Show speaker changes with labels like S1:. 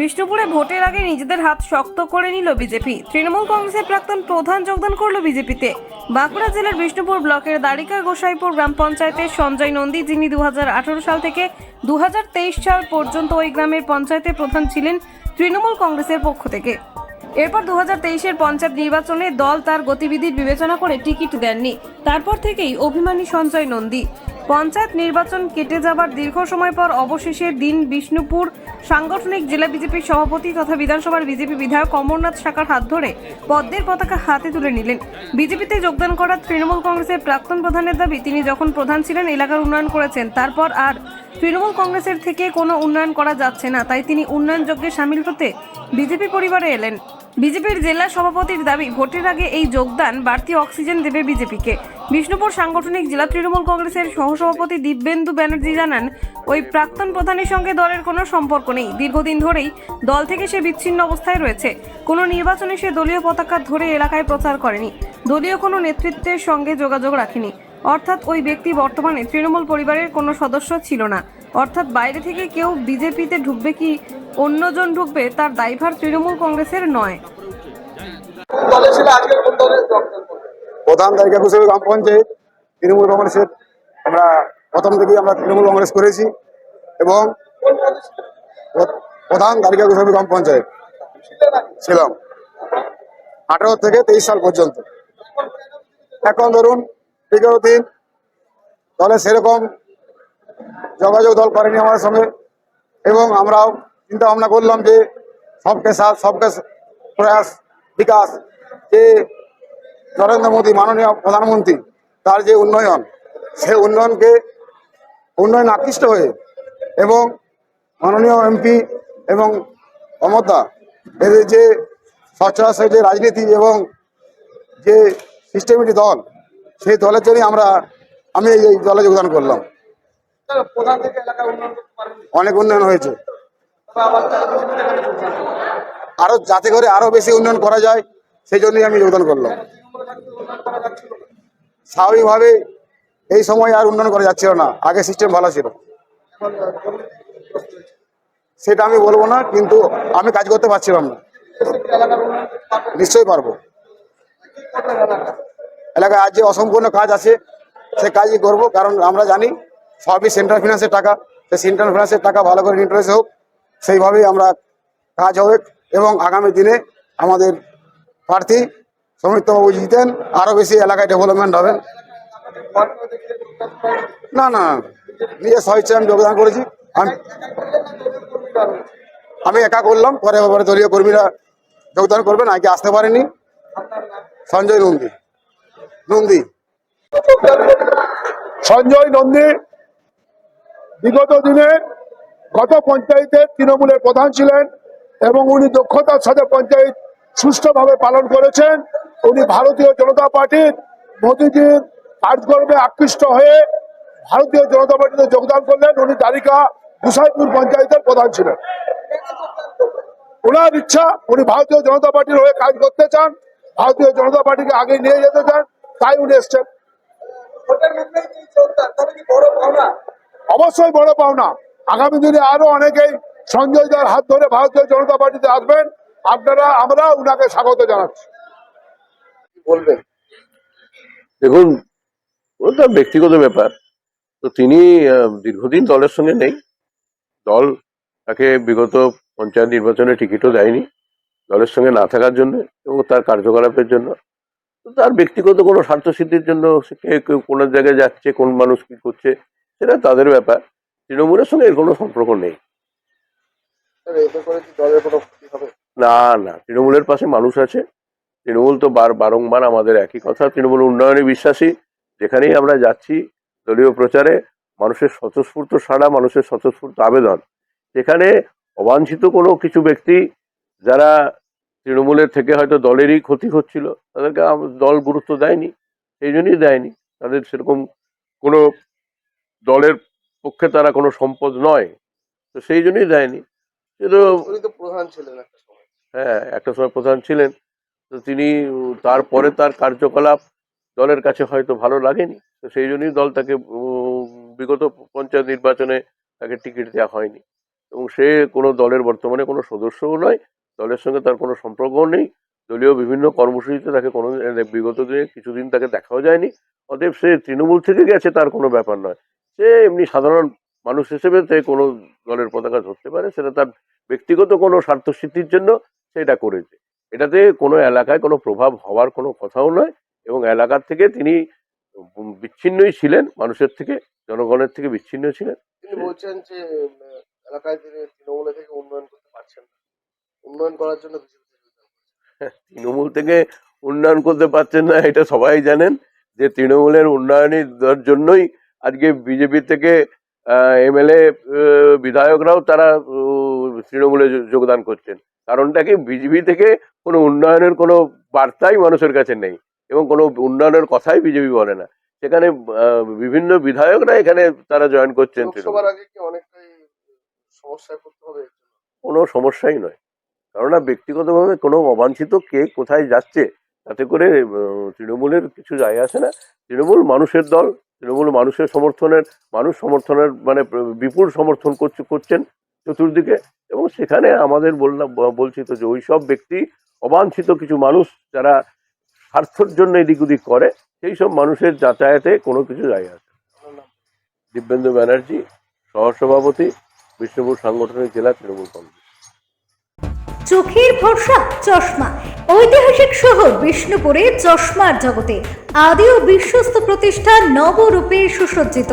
S1: বিষ্ণুপুরে ভোটের আগে নিজেদের হাত শক্ত করে নিল বিজেপি। তৃণমূল কংগ্রেসের প্রাক্তন প্রধান যোগদান করল বিজেপিতে। বাঁকুড়া জেলার বিষ্ণুপুর ব্লকের দ্বারিকা গোসাইপুর গ্রাম পঞ্চায়েতের সঞ্জয় নন্দী, যিনি দু হাজার আঠারো সাল থেকে দু হাজার তেইশ সাল পর্যন্ত ওই গ্রামের পঞ্চায়েতের প্রধান ছিলেন তৃণমূল কংগ্রেসের পক্ষ থেকে। এরপর দু হাজার পঞ্চায়েত নির্বাচনে দল তার গতিবিধির বিবেচনা করে টিকিট দেননি। তারপর থেকেই অভিমানী সঞ্জয় নন্দী। পঞ্চায়েত নির্বাচন কেটে যাবার দীর্ঘ সময় পর অবশেষে দিন বিষ্ণুপুর সাংগঠনিক জেলা বিজেপির সভাপতি তথা বিধানসভার বিজেপি বিধায়ক অমরনাথ শাখার হাত ধরে পদ্মের পতাকা হাতে তুলে নিলেন। বিজেপিতে যোগদান করা তৃণমূল কংগ্রেসের প্রাক্তন প্রধানের দাবি, তিনি যখন প্রধান ছিলেন, এলাকার উন্নয়ন করেছেন। তারপর আর তৃণমূল কংগ্রেসের থেকে কোনো উন্নয়ন করা যাচ্ছে না, তাই তিনি উন্নয়ন যজ্ঞে সামিল হতে বিজেপি পরিবারে এলেন। বিজেপির জেলা সভাপতির দাবি, ভোটের আগে এই যোগদান বাড়তি অক্সিজেন দেবে বিজেপিকে। বিষ্ণুপুর সাংগঠনিক জেলা তৃণমূল কংগ্রেসের সহসভাপতি দিব্যেন্দু ব্যানার্জি জানান, ওই প্রাক্তন প্রধানের সঙ্গে দলের কোনো সম্পর্ক নেই। দীর্ঘদিন ধরেই দল থেকে সে বিচ্ছিন্ন অবস্থায় রয়েছে। কোনো নির্বাচনে সে দলীয় পতাকা ধরে এলাকায় প্রচার করেনি। দলীয় কোনো নেতৃত্বের সঙ্গে যোগাযোগ রাখেনি। অর্থাৎ ওই ব্যক্তি বর্তমানে তৃণমূল পরিবারের কোনো সদস্য ছিল না। অর্থাৎ বাইরে থেকে কেউ বিজেপিতে ঢুকবে কি, অন্যজন ঢুকবে তার দায়ভার তৃণমূল কংগ্রেসের নয়।
S2: দলে ছিল কোন
S3: প্রধান তালিকা হিসেবে গ্রাম পঞ্চায়েত তৃণমূল কংগ্রেসের আমরা প্রথম থেকেই আমরা তৃণমূল কংগ্রেস করেছি এবং প্রধান তালিকা হিসেবে গ্রাম পঞ্চায়েত ছিলাম। আঠারো থেকে তেইশ সাল পর্যন্ত। এখন ধরুন বিগত দিন দলে সেরকম যোগাযোগ দল করেনি আমাদের সঙ্গে এবং আমরাও চিন্তা ভাবনা করলাম যে সবকে সাথ, সবকে প্রয়াস, বিকাশ, যে নরেন্দ্র মোদী মাননীয় প্রধানমন্ত্রী, তার যে উন্নয়ন, সে উন্নয়নকে, উন্নয়ন আকৃষ্ট হয়ে এবং মাননীয় এমপি এবং অমরদা এদের যে সচরাচর যে রাজনীতি এবং যে সিস্টেমেটিক দল, সেই দলের জন্যই আমরা, আমি এই দলে যোগদান করলাম অনেক উন্নয়ন হয়েছে? আরও যাতে করে আরও বেশি উন্নয়ন করা যায়, সেই জন্যই আমি যোগদান করলাম স্বাভাবিকভাবে এই সময় আর উন্নয়ন করা যাচ্ছিল না আগে সিস্টেম ভালো ছিল। সেটা আমি বলব না, কিন্তু আমি কাজ করতে পারছিলাম না? নিশ্চয়ই পারব?
S2: এলাকায়
S3: আজ যে অসম্পূর্ণ কাজ আছে, সে কাজই করব, কারণ আমরা জানি সবই সেন্ট্রাল ফিনান্সের টাকা সেই সেন্ট্রাল ফিনান্সের টাকা ভালো করে ইন্টারেস্ট হোক, সেইভাবেই আমরা কাজ হবে এবং আগামী দিনে আমাদের প্রার্থী সৌমিত্রবাবু জিতেন আরও বেশি এলাকায় ডেভেলপমেন্ট হবে। না না, নিজের স্বেচ্ছা আমি যোগদান করেছি? আমি
S2: একা
S3: করলাম, পরে পরে দলীয় কর্মীরা যোগদান করবেন আগে আসতে পারেনি সঞ্জয় নন্দী নন্দী
S4: সঞ্জয় নন্দী, বিগত দিনে গত পঞ্চায়েতে তৃণমূলের প্রধান ছিলেন এবং উনি দক্ষতার সাথে পঞ্চায়েত সুষ্ঠুভাবে পালন করেছেন উনি ভারতীয় জনতা পার্টির মোদীজির কাজকর্মে আকৃষ্ট হয়ে ভারতীয় জনতা পার্টিতে যোগদান করলেন। উনি দ্বারিকা গুসাইপুর পঞ্চায়েতের প্রধান ছিলেন। ওনার ইচ্ছা, উনি ভারতীয় জনতা পার্টির হয়ে কাজ করতে চান, ভারতীয় জনতা পার্টিকে আগে নিয়ে যেতে চান, তাই উনি এসছেন? অবশ্যই বড় পাওনা। আগামী দিনে আরও অনেকেই সঞ্জয় দার হাত ধরে ভারতীয় জনতা পার্টিতে আসবেন। আপনারা, আমরা উনাকে স্বাগত জানাচ্ছি।
S2: বলবেন?
S5: দেখুন ওটা ব্যক্তিগত ব্যাপার। তো তিনি দীর্ঘদিন দলের সঙ্গে নেই। দল তাকে বিগত পঞ্চায়েত নির্বাচনে টিকিটও দেয়নি দলের সঙ্গে না থাকার জন্য এবং তার কার্যকলাপের জন্য। তার ব্যক্তিগত কোনো স্বার্থ সিদ্ধির জন্য সে কে- কেউ কোন জায়গায় যাচ্ছে কোন মানুষ কি করছে সেটা তাদের ব্যাপার। তৃণমূলের সঙ্গে এর কোনো সম্পর্ক নেই। না না। তৃণমূলের পাশে মানুষ আছে। তৃণমূল তো বার বারংবার আমাদের একই কথা তৃণমূল উন্নয়নে বিশ্বাসী। যেখানেই আমরা যাচ্ছি দলীয় প্রচারে মানুষের স্বতঃস্ফূর্ত সাড়া মানুষের স্বতঃস্ফূর্ত আবেদন। সেখানে অবাঞ্ছিত কোনো কিছু ব্যক্তি যারা তৃণমূলের থেকে হয়তো দলেরই ক্ষতি হচ্ছিল তাদেরকে দল গুরুত্ব দেয়নি সেই জন্যই দেয়নি। তাদের সেরকম কোনো দলের পক্ষে তারা কোনো সম্পদ নয় তো সেই জন্যই দেয়নি। কিন্তু
S2: প্রধান ছিলেন একটা সময়।
S5: হ্যাঁ একটা সময় প্রধান ছিলেন। তো তিনি তারপরে তার কার্যকলাপ দলের কাছে হয়তো ভালো লাগেনি। তো সেই জন্যই দল তাকে বিগত পঞ্চায়েত নির্বাচনে তাকে টিকিট দেওয়া হয়নি। এবং সে কোনো দলের বর্তমানে কোনো সদস্যও নয়, দলের সঙ্গে তার কোনো সম্পর্কও নেই। দলীয় বিভিন্ন কর্মসূচিতে তাকে কোনো বিগত দিনে কিছুদিন তাকে দেখাও যায়নি, অতএব সে তৃণমূল থেকে গেছে তার কোনো ব্যাপার নয়। সে এমনি সাধারণ মানুষ হিসেবে সে কোনো দলের পতাকা ধরতে পারে, সেটা তার ব্যক্তিগত কোনো স্বার্থসিদ্ধির জন্য সেটা করেছে। এটাতে কোনো এলাকায় কোনো প্রভাব হওয়ার কোনো কথাও নয় এবং এলাকার থেকে তিনি বিচ্ছিন্নই ছিলেন মানুষের থেকে জনগণের থেকে বিচ্ছিন্ন ছিলেন।
S2: তিনি বলছেন যে এলাকায় তিনি তৃণমূলে থেকে উন্নয়ন করতে পারছেন না। উন্নয়ন করার জন্য
S5: তৃণমূল থেকে উন্নয়ন করতে পারছেন না এটা সবাই জানেন যে তৃণমূলের উন্নয়নের জন্যই আজকে বিজেপি থেকে এমএলএ বিধায়করাও তারা তৃণমূলে যোগদান করছেন। কারণটা কি? বিজেপি থেকে কোনো উন্নয়নের কোনো বার্তাই মানুষের কাছে নেই এবং কোনো উন্নয়নের কথাই বিজেপি বলে না। সেখানে বিভিন্ন বিধায়করা এখানে তারা জয়েন করছেন? কোনো সমস্যাই নয়। কেননা ব্যক্তিগতভাবে কোনো অবাঞ্ছিত কে কোথায় যাচ্ছে তাতে করে তৃণমূলের কিছু যায় আসে না। তৃণমূল মানুষের দল তৃণমূল মানুষের সমর্থনের মানুষ সমর্থনের মানে বিপুল সমর্থন করছে করছেন চতুর্দিকে এবং সেখানে আমাদের বললাম বলছি তো যে ওইসব ব্যক্তি, অবাঞ্ছিত কিছু মানুষ যারা স্বার্থর জন্য এদিক ওদিক করে, সেই সব মানুষের যাতায়াতে কোনো কিছু যায়
S2: নাম?
S5: দিব্যেন্দু ব্যানার্জি, সহসভাপতি, বিষ্ণুপুর সাংগঠনিক জেলা তৃণমূল কংগ্রেস।
S6: চোখের ভরসা, চশমা। ঐতিহাসিক শহর বিষ্ণুপুরে চশমার জগতে আদি ও বিশ্বস্ত প্রতিষ্ঠান নবরূপে সুসজ্জিত।